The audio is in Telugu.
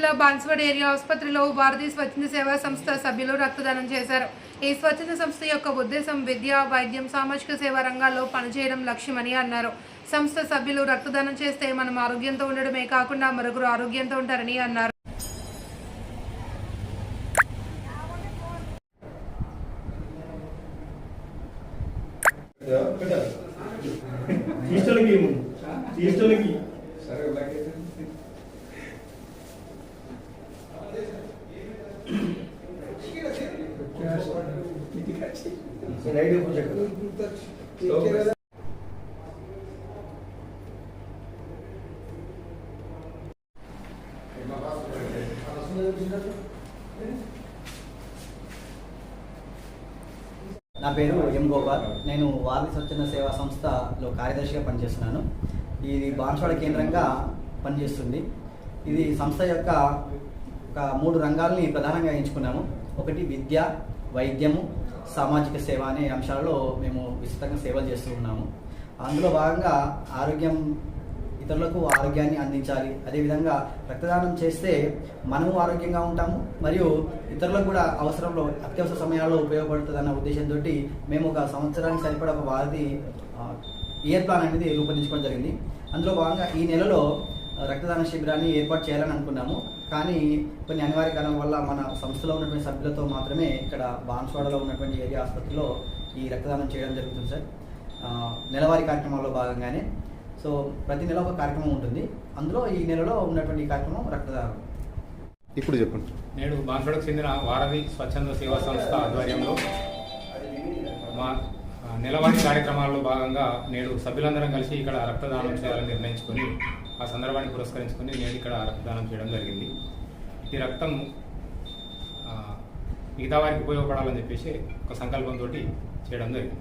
జిల్లా బాన్స్వాడ ఏరియా ఆసుపత్రిలో భారతీయ స్వచ్ఛంద సేవా సంస్థ సభ్యులు రక్తదానం చేశారు. ఈ స్వచ్ఛంద సంస్థ యొక్క ఉద్దేశం విద్య వైద్యం సామాజిక సేవా రంగాల్లో పనిచేయడం లక్ష్యమని అన్నారు. సంస్థ సభ్యులు రక్తదానం చేస్తే మనం ఆరోగ్యంతో ఉండడమే కాకుండా మరొకరు ఆరోగ్యంతో ఉంటారని అన్నారు. ఈస్టర్లకి నా పేరు ఎం గోపాల్. నేను వారి స్వచ్ఛంద సేవా సంస్థలో కార్యదర్శిగా పనిచేస్తున్నాను. ఇది బాన్స్వాడ కేంద్రంగా పనిచేస్తుంది. ఇది సంస్థ యొక్క ఒక మూడు రంగాల్ని ప్రధానంగా ఎంచుకున్నాము. ఒకటి విద్య వైద్యము సామాజిక సేవ అనే అంశాలలో మేము విస్తృతంగా సేవలు చేస్తూ ఉన్నాము. అందులో భాగంగా ఆరోగ్యం ఇతరులకు ఆరోగ్యాన్ని అందించాలి. అదేవిధంగా రక్తదానం చేస్తే మనము ఆరోగ్యంగా ఉంటాము మరియు ఇతరులకు కూడా అవసరంలో అత్యవసర సమయాల్లో ఉపయోగపడుతుంది అన్న ఉద్దేశంతో మేము ఒక సంవత్సరానికి సరిపడా ఒక వారిది ఇయర్ ప్లాన్ అనేది రూపొందించుకోవడం జరిగింది. అందులో భాగంగా ఈ నెలలో రక్తదాన శిబిరాన్ని ఏర్పాటు చేయాలని అనుకున్నాము. కానీ కొన్ని అనివార్య కారణం వల్ల మన సంస్థలో ఉన్నటువంటి సభ్యులతో మాత్రమే ఇక్కడ బాన్స్వాడలో ఉన్నటువంటి ఏరియా ఆసుపత్రిలో ఈ రక్తదానం చేయడం జరుగుతుంది సార్. నెలవారీ కార్యక్రమాల్లో భాగంగానే. సో ప్రతి నెల ఒక కార్యక్రమం ఉంటుంది. అందులో ఈ నెలలో ఉన్నటువంటి ఈ కార్యక్రమం రక్తదానం. ఇప్పుడు చెప్పండి. నేడు బాన్సుడకు చెందిన వారధి స్వచ్ఛంద సేవా సంస్థ ఆధ్వర్యంలో మా నెలవారీ కార్యక్రమాల్లో భాగంగా నేడు సభ్యులందరం కలిసి ఇక్కడ రక్తదానం చేయాలని నిర్ణయించుకొని ఆ సందర్భాన్ని పురస్కరించుకొని నేడు ఇక్కడ రక్తదానం చేయడం జరిగింది. ఈ రక్తం మిగతా వారికి ఉపయోగపడాలని చెప్పేసి ఒక సంకల్పంతో చేయడం జరిగింది.